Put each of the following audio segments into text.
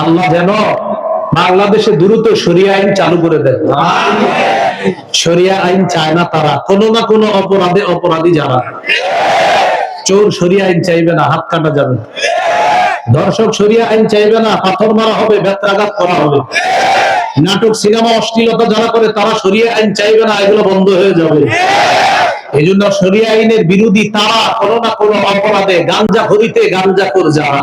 আল্লাহ যেন বাংলাদেশে দ্রুত সরিয়া আইন চালু করে দেন। সরিয়া আইন চায় না তারা, কোনো না কোনো অপরাধে অপরাধী যারা। চোর সরিয়া আইন চাইবে না, হাত কাটা যাবে। দর্শক সরিয়া আইন চাইবে না, পাথর মারা হবে, বেত্রাঘাত করা হবে। নাটক, সিনেমা, অশ্লীলতা যারা করে, তারা সরিয়া আইন চাইবে না, এগুলো বন্ধ হয়ে যাবে। এই জন্য সরিয়া আইনের বিরোধী তারা কোনো না কোনো অপরাধে গাঞ্জা হরিতে গাঞ্জা কর যারা।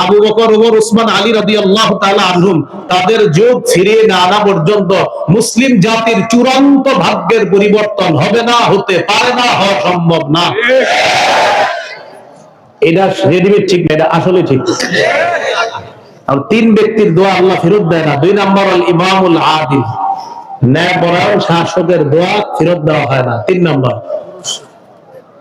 আবু বকর, ওমর, উসমান, আলী রাদিয়াল্লাহু তাআলা আনহুম, তাদের যোগ ফিরিয়ে না আনা পর্যন্ত মুসলিম জাতির চূড়ান্ত ভাগ্যের পরিবর্তন হবে না, হতে পারে না, হওয়া সম্ভব না। এটা রেডিমেড ঠিক না, এটা আসলে ঠিক। আর তিন ব্যক্তির দোয়া আল্লাহ ফেরত দেয় না, দুই নম্বর আল ইমামুল আদিল। ন্যায় পরায়ণ শাসকের দোয়া ফেরত দেওয়া হয় না, তিন নম্বর হয় না মাশাআল্লাহ ন্যায় পরায়ণ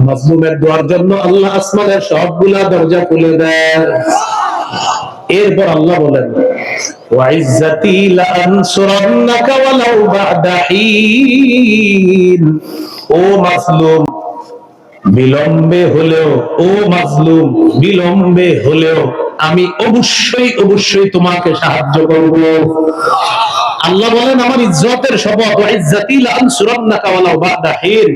মজলুমের দোয়ার জন্য আল্লাহ আসমানের সবগুলা দরজা খুলে দেন। এরপর আল্লাহ বলেন বিলম্বে হলেও আমি অবশ্যই অবশ্যই তোমাকে সাহায্য করব। আল্লাহ বলেন, আমার ইজ্জতের শপথ ওয়া ইজ্জতি লানসুরান্নাকা ওয়ালাউ বা'দা হিন।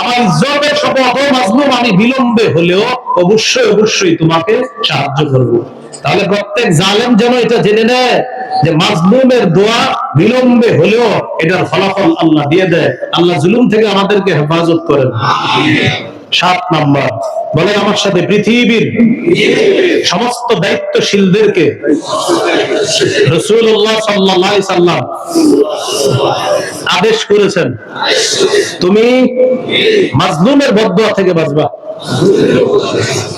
আমার ইজ্জতের শপথ ও মাজলুম আমি বিলম্বে হলেও অবশ্যই অবশ্যই তোমাকে সাহায্য করব। তাহলে প্রত্যেক জালেম যেন এটা জেনে নেয় যে মাজলুমের দোয়া বিলম্বে হলেও এটার ফলাফল আল্লাহ দিয়ে দেয়। আল্লাহ জুলুম থেকে আমাদেরকে হেফাজত করেন। সাত নাম্বার। বলেন আমার সাথে পৃথিবীর সমস্ত দায়িত্বশীলদেরকে রসুল্লাহ সাল্লাহ সাল্লাম আদেশ করেছেন, তুমি মাজলুমের বদুয়া থেকে বাঁচবা।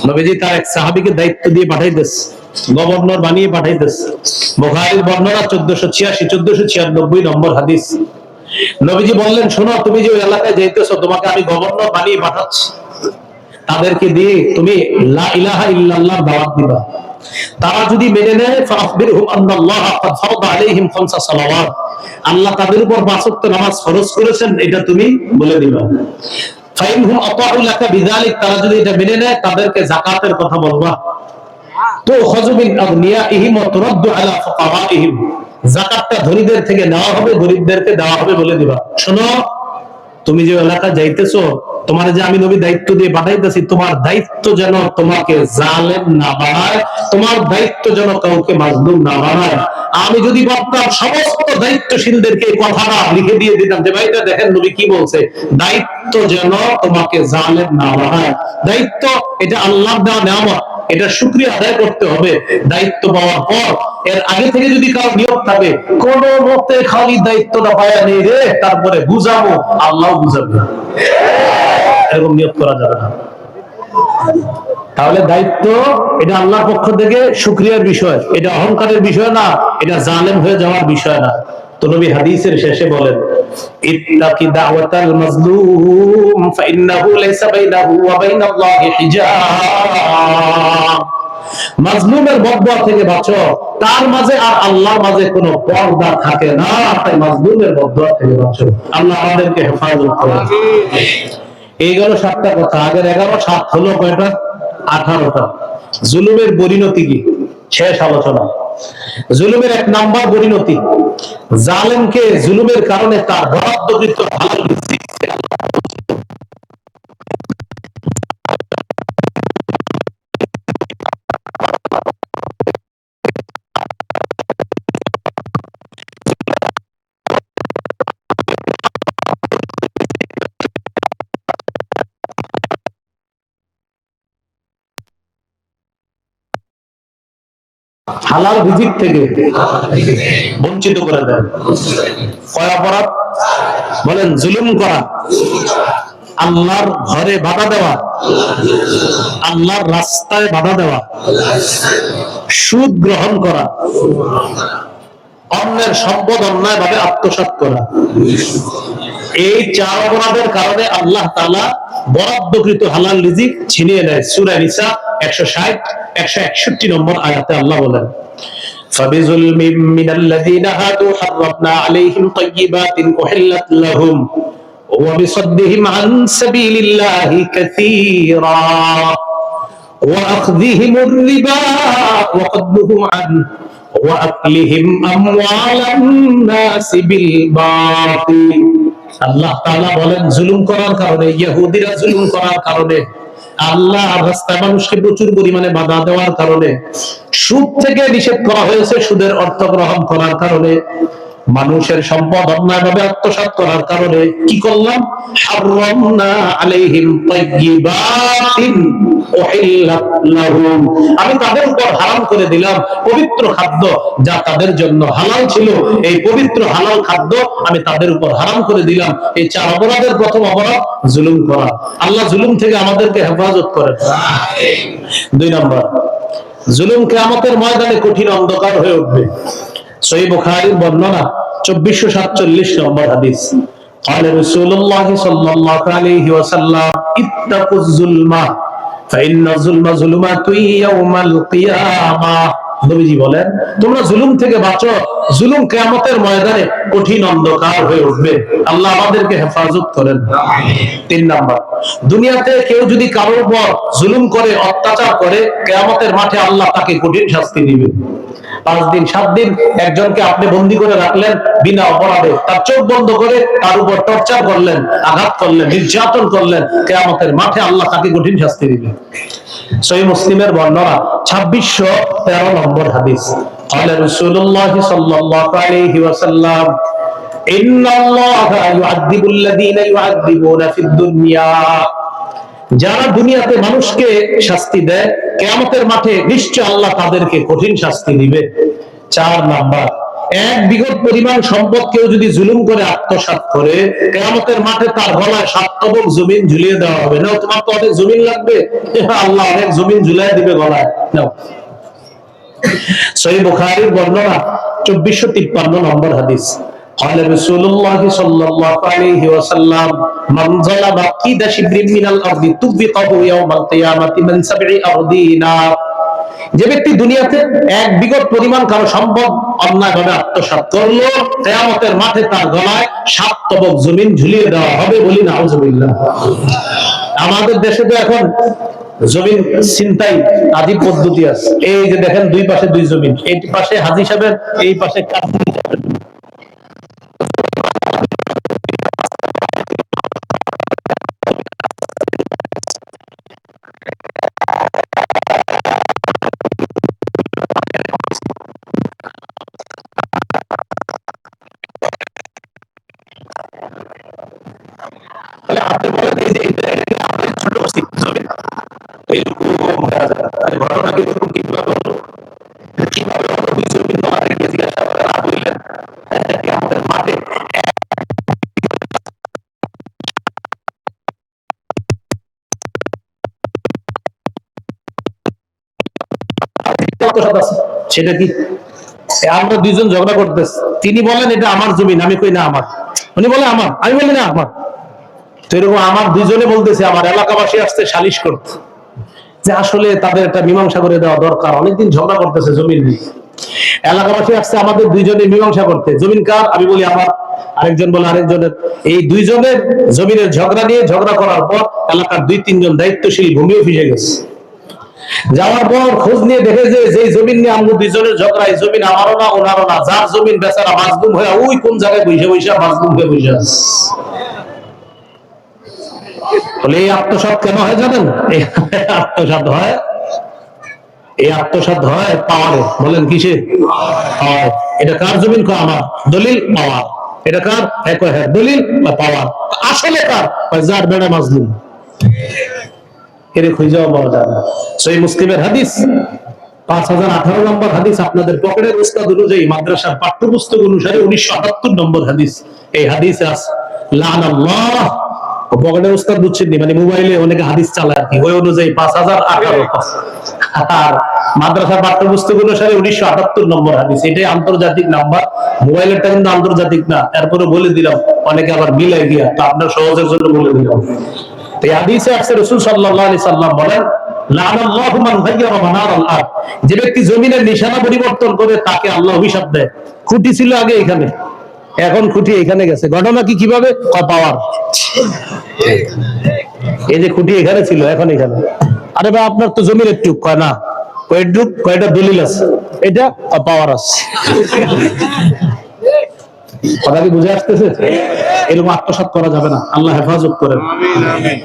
নবীজি তার এক সাহাবিকে দায়িত্ব দিয়ে গভর্নর বানিয়ে পাঠাইতেস বোখারির বর্ণনা চোদ্দশো ছিয়াশি, চোদ্দশো ছিয়ানব্বই নম্বর হাদিস। নবীজি বললেন, শোনো, তুমি যে ওই এলাকায় যাইতেছো, তোমাকে আমি গভর্নর বানিয়ে পাঠাচ্ছি। তাদেরকে দিয়ে তুমি দাওয়াত দিবা। তারা যদি মেনে নেয় আল্লাহ তাদের উপর নামাজ করেছেন, এটা তুমি বলে দিবা। মেনে নেয়, তাদেরকে কথা বলবা। তো থেকে নেওয়া হবে, গরিবদেরকে দেওয়া হবে বলে দিবা। শোনো তুমি যে এলাকা যাইতেছো, তোমার যে আমি নবী দায়িত্ব দিয়ে পাঠাইতেছি, তোমার দায়িত্ব যেন তোমাকে জালেম না বানায়, তোমার দায়িত্ব যেন কাউকে মাজলুম না বানায়। আমি যদি ভাবতাম সমস্ত দায়িত্বশীলদেরকে কথাটা লিখে দিয়ে দিতাম যে, ভাইটা দেখেন নবী কি বলছে? দায়িত্ব যেন তোমাকে জালেম না বানায়। দায়িত্ব, এটা আল্লাহ দেওয়া নেওয়া এটা শুক্রিয়া আদায় করতে হবে। দায়িত্ব পাওয়ার পর, এর আগে থেকে যদি কারও নিয়োগ থাকে, কোন মতে খালি দায়িত্বটা পায়া নেই রে, তারপরে বুঝাবো, আল্লাহ বুঝাবে। এরকম নিয়োগ করা যাবে না। তাহলে দায়িত্ব এটা আল্লাহর পক্ষ থেকে শুক্রিয়ার বিষয়। এটা অহংকারের বিষয় না, এটা জালেম হয়ে যাওয়ার বিষয় না। তো নবী হাদিসের শেষে বলেন, ইত্তাকি দাওয়াতাল মাজলুম ফাইন্নাহু লাইসা বাইনাহু ওয়া বাইনাল্লাহি হিজাব। মাজলুমের বদয়া থেকে বাঁচো, তার মাঝে আর আল্লাহর মাঝে কোনো পর্দা থাকে না, তাই মাজলুমের বদয়া থেকে বাঁচো। আল্লাহ আমাদেরকে হেফাজত করুন। এই গেল সাতটা কথা, আগের এগারো সাত হলো কয়টা? আঠারোটা। জুলুমের পরিণতি কি? শেষ আলোচনা। জুলুমের এক নাম্বার পরিণতি, জালেমকে জুলুমের কারণে তার বরাদ্দকৃত ভালো হালাল রিজিক থেকে বঞ্চিত করে দেন। কয় অপরাধ? বলেন, জুলুম করা, আল্লাহর ঘরে বাধা দেওয়া, আল্লাহর রাস্তায় বাধা দেওয়া, সুদ গ্রহণ করা, অন্যের সম্পদ অন্যায় ভাবে আত্মসাৎ করা। এই চার অপরাধের কারণে আল্লাহ তালা বরাদ্দকৃত হালাল রিজিক ছিনিয়ে নেয়। সুরা নিসা একশো ষাট একশো একষট্টি নম্বর আয়াতে আল্লাহ বলেন فبظلم من الذين هادوا حرمنا عليهم طيبات أحلت لهم وبصدهم عن سبيل الله كثيرا وأخذهم الربا وقدهم عنه وأكلهم أموال الناس بالباطل আল্লাহ তাআলা বলেন জুলুম করার কারণে ইহুদিরা জুলুম করার কারণে আল্লাহ রাস্তায় মানুষকে প্রচুর পরিমাণে বাধা দেওয়ার কারণে সুদ থেকে নিষেধ করা হয়েছে, সুদের অর্থ গ্রহণ করার কারণে। মানুষের সম্পদ অন্যায়ভাবে আত্মসাৎ করার কারণে কি করলাম? আমি তাদের উপর হারাম করে দিলাম পবিত্র খাদ্য যা তাদের জন্য হালাল ছিল। এই পবিত্র হালাল খাদ্য আমি তাদের উপর হারাম করে দিলাম। এই চার অপরাধের প্রথম অপরাধ জুলুম করা। আল্লাহ জুলুম থেকে আমাদেরকে হেফাজত করেন। দুই নম্বর, জুলুম কিয়ামতের ময়দানে কঠিন অন্ধকার হয়ে উঠবে। সহি বুখারীর বর্ণনা 2447 নম্বর হাদিস قال رسول الله صلى الله عليه وسلم اتقوا الظلم فإن الظلم ظلمات يوم القيامة নবীজি বলেন তোমরা জুলুম থেকে বাঁচো জুলুম কিয়ামতের ময়দানে কঠিন অন্ধকার হয়ে উঠবে আল্লাহ আমাদেরকে হেফাজত করেন তিন নাম্বার দুনিয়াতে কেউ যদি কারোর উপর জুলুম করে অত্যাচার করে কিয়ামতের মাঠে আল্লাহ তাকে কঠিন শাস্তি দিবে পাঁচ দিন সাত দিন একজনকে আপনি বন্দি করে রাখলেন বিনা অপরাধে তার চোখ বন্ধ করে তার উপর টর্চার করলেন আঘাত করলেন নির্যাতন করলেন কেয়ামতের মাঠে আল্লাহ তাকে কঠিন শাস্তি দিবে সহি মুসলিমের বর্ণনা ছাব্বিশশো তেরো নম্বর হাদিস قال رسول الله صلى الله عليه وسلم إن الله يعذب الذين يعذبون في الدنيا যারা দুনিয়াতে মানুষকে শাস্তি দেয়, কেয়ামতের মাঠে নিশ্চয় আল্লাহ তাদেরকে কঠিন শাস্তি দিবে। চার নাম্বার, এক বিগত পরিমাণ সম্পদ কেউ যদি জুলুম করে, আত্মসাৎ করে, কেয়ামতের মাঠে তার গলায় সাতবক জমিন ঝুলিয়ে দেওয়া হবে। না তোমার তো অনেক জমিন লাগবে। আল্লাহ অনেক জমিন ঝুলাই দিবে গলায়। সহি বর্ণনা, চব্বিশশো তিপ্পান্ন নম্বর হাদিস। قال رسول الله صلى الله عليه وسلم من ظلم قيد شبر من الارض تبقه يوم القيامه من سبع ارضين যে ব্যক্তি দুনিয়াতে এক বিগত পরিমাণ কারো সম্পদ অন্যায় ভাবে আত্মসাৎ করলো কেয়ামতের মাঠে তার গলায় সাত তবক জমিন ঝুলিয়ে দেওয়া হবে বলি না আমাদের দেশে তো এখন জমিন চিন্তাই আদি পদ্ধতি আছে এই যে দেখেন দুই পাশে দুই জমিন এই পাশে হাজি সাহেবের এই পাশে কাজী সাহেবের আত্মসাৎ আছে। সেটা কি? আমরা দুইজন ঝগড়া করতেছি। তিনি বলেন, এটা আমার জমিন আমি কই, না, আমার। উনি বলে, আমার? আমি বলি, না, আমার। তো এরকম আমার দুইজনে বলতেছে, আমার এলাকাবাসী আসতে সালিশ করতে। যে আসলে তাদের একটা মীমাংসা করে দেওয়া দরকার। অনেকদিন ঝগড়া করতেছে জমিন নিয়ে এলাকাবাসী আসছে, আমাদের দুইজনে মীমাংসা করতে। জমিন কার? আমি বলি, আমার। আরেকজন বলে, আরেকজনের। এই দুইজনের জমিনের ঝগড়া নিয়ে ঝগড়া করার পর এলাকার দুই তিনজন দায়িত্বশীল ভূমি অফিসে গেছে। যাওয়ার পর খোঁজ নিয়ে দেখে যে যেই জমিন নিয়ে আমরা দুইজনের ঝগড়া, এই জমিন আমারও না, ওনারও না। যার জমিন বেচারা মাজলুম হয়ে ওই কোন জায়গায় বসে বসে মাজলুম হয়ে আছে। বলে এই আত্মসাৎ কেন হয় জানেন? এই আত্মসাৎ হয়, এই আত্মসাৎ হয় পাওয়ারে। বলেন কিসে? পাওয়ার। এটা কার জমিন কয় আমার? দলিল পাওয়ার। এটা কার? হ্যাঁ দলিল বা পাওয়ার। আসলে কার? যার বেড়া মাজলুম। সই মুসলিমের হাদিস, পাঁচ হাজার আঠারো নম্বর হাদিস আপনাদের পকেটের উস্তাদ অনুযায়ী, মাদ্রাসার পাঠ্যপুস্তক অনুসারে উনিশশো আটাত্তর নম্বর হাদিস। এই আছে মানে হাদিস চালায় আর পাঠ্যপুস্তক অনুসারে উনিশশো আটাত্তর নম্বর হাদিস। এটাই আন্তর্জাতিক নাম্বার। মোবাইলেরটা কিন্তু আন্তর্জাতিক না। এরপরে বলে দিলাম, অনেকে আবার মিলাই দিয়া তা আপনার সহজের জন্য বলে দিলাম। যে ব্যক্তি জমিনের নিশানা পরিবর্তন করে, তাকে আল্লাহ অভিশাপ দেয়। খুঁটি ছিল আগে এখানে, এখন খুঁটি এখানে গেছে। ঘটনা কি কীভাবে? পাওয়ার। এই যে খুঁটি এখানে ছিল, এখন এখানে। আরে ভাই, আপনার তো জমির একটু, কয়, না, কয়েকটুক কয়টা দলিল আছে। এটা, পাওয়ার আছে। কথা কি বুঝে আসতেছে? এরকম আত্মসাৎ করা যাবে না। আল্লাহ হেফাজত করেন।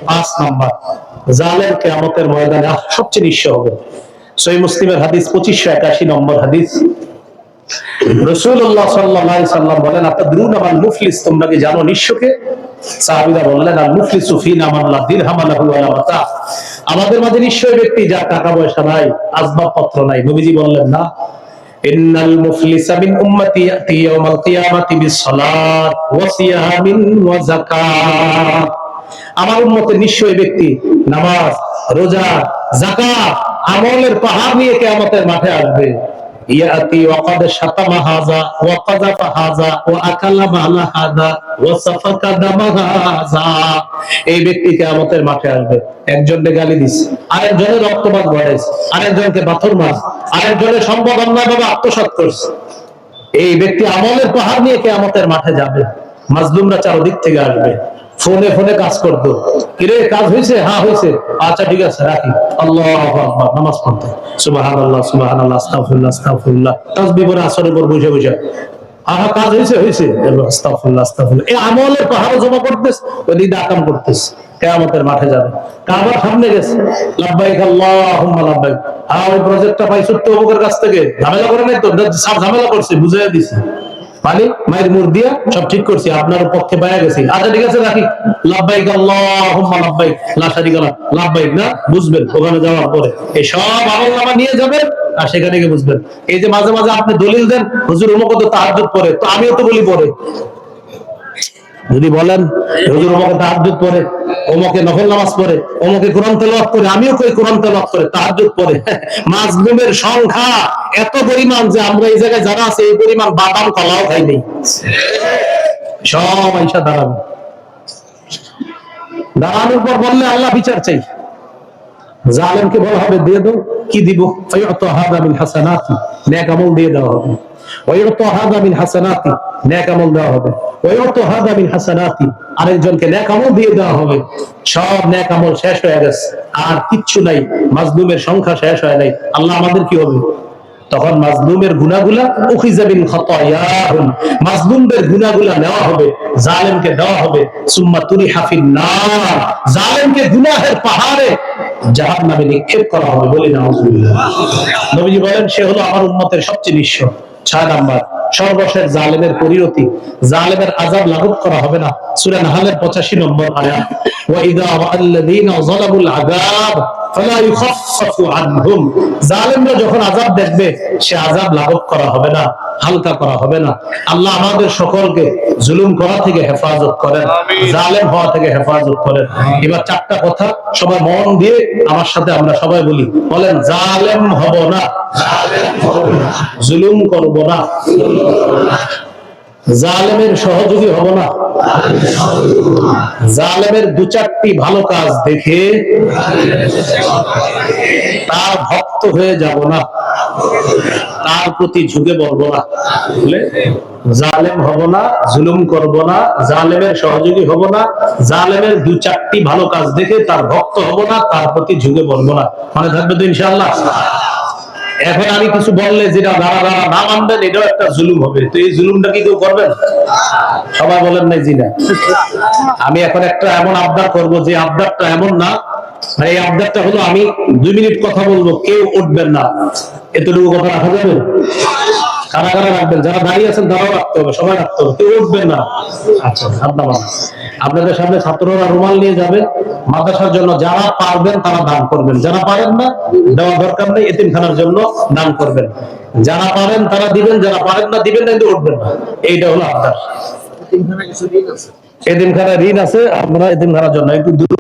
পাঁচ নাম্বার জালের কেয়ামতের ময়দানে সবচেয়ে নিঃস্ব হবে। সই মুসলিমের হাদিস পঁচিশশো একাশি নম্বর হাদিস। রসুল্লাহ সাল্লাহ সাল্লাম বলেন আপনার দ্রুন আমার মুফলিস? তোমরা কি জানো নিঃস্বকে? সাহাবিরা বললেন আর সুফিন আমাল্লাহ আমাদের মাঝে নিশ্চয় ব্যক্তি যার টাকা পয়সা নাই আসবাবপত্র নাই। নবীজি বললেন না ইন্নাল মুফলিসা মিন উম্মতি ইয়াতি ইয়াউমাল কিয়ামাতি বিসসালাত ওয়া সিয়ামিন ওয়া যাকাত। আমার উম্মতের নিশ্চয় ব্যক্তি নামাজ, রোজা, যাকাত, আমলের পাহাড় নিয়ে কিয়ামতের মাঠে আসবে। কাযাফা হাযা ওয়া আকালা মালা হাযা, ওয়া সাফাকা দামা হাযা। এই ব্যক্তি কিয়ামতের মাঠে আসবে। একজনকে গালি দিছে আরেকজনের রক্তপাত ঘটাইছে আরেকজনকে পাথর মার আরেকজনের সম্পদ অন্যায়ভাবে আত্মসাৎ করছে এই ব্যক্তি আমলের পাহাড় নিয়ে কিয়ামতের মাঠে যাবে। মাজলুমরা চারদিক থেকে আসবে। ফোনে ফোনে কাজ করতো। কিরে, কাজ হয়েছে হ্যাঁ হয়েছে আচ্ছা ঠিক আছে, রাখি। আল্লাহ নামাজ পড়তে। সুবহানাল্লাহ সুবহানাল্লাহ, আস্তাগফিরুল্লাহ আস্তাগফিরুল্লাহ। তাসবিহ পরে আসরের পর আহা, কাজ হয়েছে হয়েছে এবার আস্তাগফিরুল্লাহ আস্তাগফিরুল্লাহ। এই আমলের পাহাড় জমা করতেছ আকাম করতেছ। কেয়ামতের মাঠে যাবে। সামনে গেছে। আল্লাহুম্মা আর ওই প্রজেক্টটা পাইছো তো কাছ থেকে? ঝামেলা করে নাই তো? ঝামেলা করছে, বুঝাইয়া দিছে। মায়ের দিয়া সব ঠিক করছি, আপনার পক্ষে গেছি। আচ্ছা ঠিক আছে, রাখি। না, বুঝবেন, ওখানে যাওয়ার পরে। এই সব নিয়ে যাবেন, আর সেখানে গিয়ে বুঝবেন। এই যে মাঝে মাঝে আপনি দলিল দেন, হুজুর অমুক তো তাহাজ্জুদ পড়ে, তো আমিও তো বলি পড়ে। যদি বলেন, হুজুর অমুকে তাহাজ্জুদ পড়ে অমুকে নফল নামাজ পড়ে, অমুকে কোরআন তেলাওয়াত করে, আমিও কই কোরআন তেলাওয়াত করে, তাহাজ্জুদ পড়ে। মাজলুমের সংখ্যা এত পরিমাণ যে আমরা এই জায়গায় যারা আছে, এই পরিমাণ বাদাম, কলাও খাই নেই। সব দাঁড়াবে। দাঁড়ানোর পর বললে আল্লাহ বিচার চাই। জালেমকে বলা হবে, দিয়ে দাও। কি দিব? নেক আমল দিয়ে দেওয়া হবে। মিন হাসানাতি আমল দেওয়া হবে। মিন হাসানাতি, আরেকজনকে নেক আমল দিয়ে দেওয়া হবে। সব আমল শেষ হয়ে গেছে। আর কিচ্ছু নাই। মাজলুমের সংখ্যা শেষ হয় নাই। আল্লাহ আমাদের কি হবে? তখন মাজলুমের বিন খাতায়াহুম মাজলুমদের গুনাহগুলা নেওয়া হবে, জালেমকে দেওয়া হবে। সুম্মা নার জালেমকে গুনাহের পাহাড়ে নিক্ষেপ করা হবে। বলি নাউজুবিল্লাহ নবীজি বলেন, সে হলো আমার উম্মতের সবচেয়ে নিঃস্ব। ছয় নাম্বার, সর্বশেষ জালেমের পরিণতি। জালেমের আজাব লাঘব করা হবে না। সুরেন হালের পঁচাশি নম্বর আয়াত। ওয়া ইযা আল্লাযীনা যালামুল আযাব জালেমরা যখন আযাব দেখবে সে লাঘব করা হবে না হালকা করা হবে না। আল্লাহ আমাদের সকলকে জুলুম করা থেকে হেফাজত করেন জালেম হওয়া থেকে হেফাজত করেন। এবার চারটা কথা সবাই মন দিয়ে আমার সাথে আমরা সবাই বলি। বলেন জালেম হব না। জুলুম করব না। জালেমের সহযোগী হব না। জালেমের দু চারটি ভালো কাজ দেখে তার ভক্ত হয়ে যাব না। তার প্রতি ঝুঁকে পড়ব না? জালেম হব না, জুলুম করব না, জালেমের সহযোগী হব না, জালেমের দু চারটি ভালো কাজ দেখে তার ভক্ত হব না, তার প্রতি ঝুঁকে পড়ব না। মনে থাকবে তো ইনশাআল্লাহ? এখন আমি কিছু বললে যেটা যারা যারা না মানবেন, এটাও একটা জুলুম হবে। তো এই জুলুমটা কি কেউ করবেন? সবাই বলেন নাই জি না আমি এখন একটা এমন আবদার করব যে আবদারটা এমন না। এই আবদারটা হলো আমি দুই মিনিট কথা বলব, কেউ উঠবেন না। এতটুকু কথা রাখা যাবে? রাখবেন যারা দাঁড়িয়ে আছেন তারাও রাখতে হবে সবাই রাখতে হবে কেউ উঠবেন না। আচ্ছা আপনার আপনাদের সামনে ছাত্ররা রুমাল নিয়ে যাবে মাদ্রাসার জন্য যারা পারবেন তারা দান করবেন। যারা পারেন না দেওয়া দরকার নেই এতিমখানার জন্য দান করবেন। যারা পারেন তারা দিবেন যারা পারেন না দিবেন না কিন্তু উঠবেন না। এইটা হলো আপনার এতিমখানা ঋণ আছে? আমরা এতিমখানার জন্য একটু দূর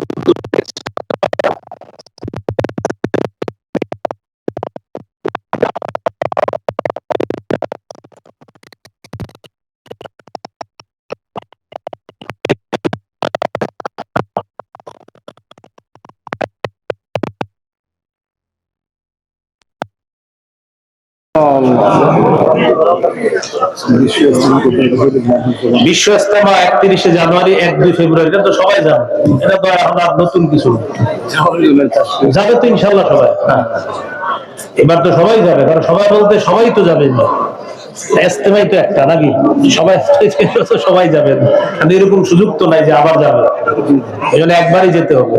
বিশ্ব ইস্তেমা একত্রিশে জানুয়ারি, এক, দুই ফেব্রুয়ারি। এটা তো সবাই এটা তো এখন আর নতুন কিছু যাবে তো ইনশাল্লাহ সবাই। হ্যাঁ। এবার তো সবাই যাবে। কারণ সবাই বলতে সবাই তো যাবেন ইস্তেমাই তো একটা, নাকি? সবাই সবাই যাবেন আর এরকম সুযোগ তো নাই যে আবার যাবে। এই জন্য একবারই যেতে হবে।